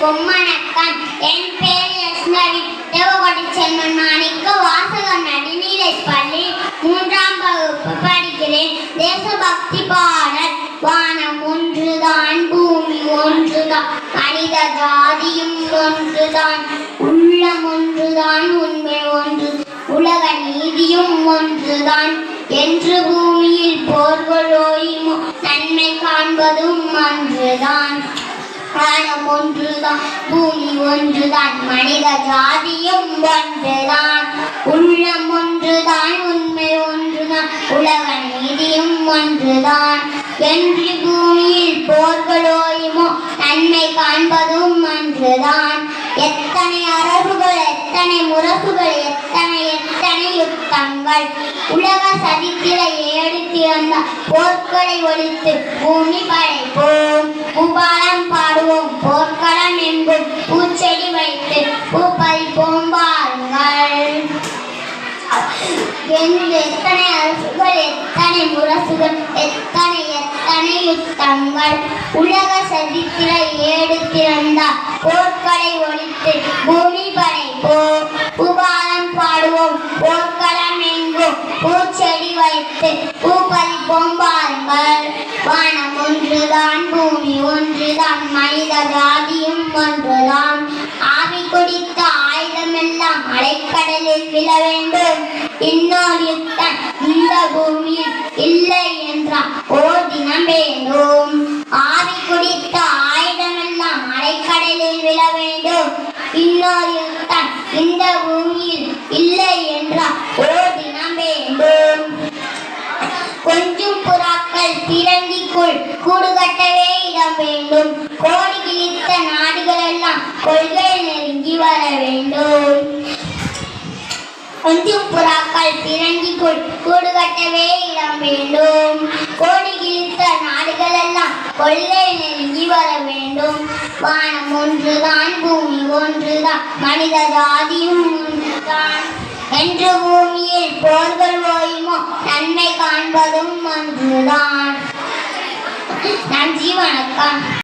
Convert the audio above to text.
பொம்மனக்கன் என் பேர் யஸ்னவி தேவகோட்டை செல்வன் மாணிக்க வாசகர் நடுநிலை பள்ளி மூன்றாம் வகுப்பு படிக்கிறேன். தேசபக்தி பாடல். வானம் ஒன்றுதான் பூமி ஒன்றுதான். மனித ஜாதியும் ஒன்றுதான். உள்ளம் ஒன்றுதான் உண்மை ஒன்று உலக நீதியும் ஒன்றுதான். என்று பூமியில் போர்கள் ஓயுமோ நன்மை காண்பதும் ஒன்றுதான் வானம் ஒன்றுதான் பூமி ஒன்றுதான் மனித ஜாதியும் ஒன்றுதான். உள்ளம் ஒன்றுதான் உண்மை ஒன்றுதான் உலக நீதியும் ஒன்றுதான். என்று பூமியில் போர்களோயுமோ நன்மை காண்பதும் ஒன்றுதான். எத்தனை அரசுகள் எத்தனை முரசுகள் எத்தனை எத்தனை யுத்தங்கள். உலக சரித்திர ஏடு வந்த போர்க்களை ஒழித்து பூமி படைப்போம். உபாலம் பாடும் போர்க்களம் எங்கும் பூச்செடி வைத்து பூப்பறிப்போம் பொம்பாருங்கள். என்று எத்தனை அரசுகள் எத்தனை முரசுகள் எத்தனை எத்தனை யுத்தங்கள். உலக சரித்திர ஏடு திறந்த போர்க்களை ஒழித்து பூமி படைப்போம் புகாரம் பாடுவோம் போர்க்களம் எங்கும் பூச்செடி வைத்து பூப்பறிப்போம் பாருங்கள் வானம் ஒன்றுதான் ஒன்றுதான் மனித ஜாதியும் ஒன்றுதான். ஆவி குடித்த ஆயுதமெல்லாம் அலைக்கடலில் விழ வேண்டும். இன்னொரு யுத்தம் இந்த பூமியில் இல்லை என்றால் ஓர் தினம் வேண்டும் ஆவி குடித்த ஆயுதமெல்லாம் அலைக்கடலில் விழ வேண்டும். இன்னொரு யுத்தம் இந்த பூமியில் இல்லை என்றால் ஓர் கொள்கை நெருங்கி வர வேண்டும். கொஞ்சம் புறாக்கள் பிறங்கி கூடு கட்டவே இடம் வேண்டும். கோடி கிழித்த நாடுகள் எல்லாம் கொள்கை நெருங்கி வர வேண்டும். வானம் ஒன்றுதான் பூமி ஒன்றுதான் மனித ஜாதியும் ஒன்றுதான். என்று பூமியில் போர்கள் ஓயுமோ நன்மை காண்பதும் ஒன்றுதான். நன்றி வணக்கம்.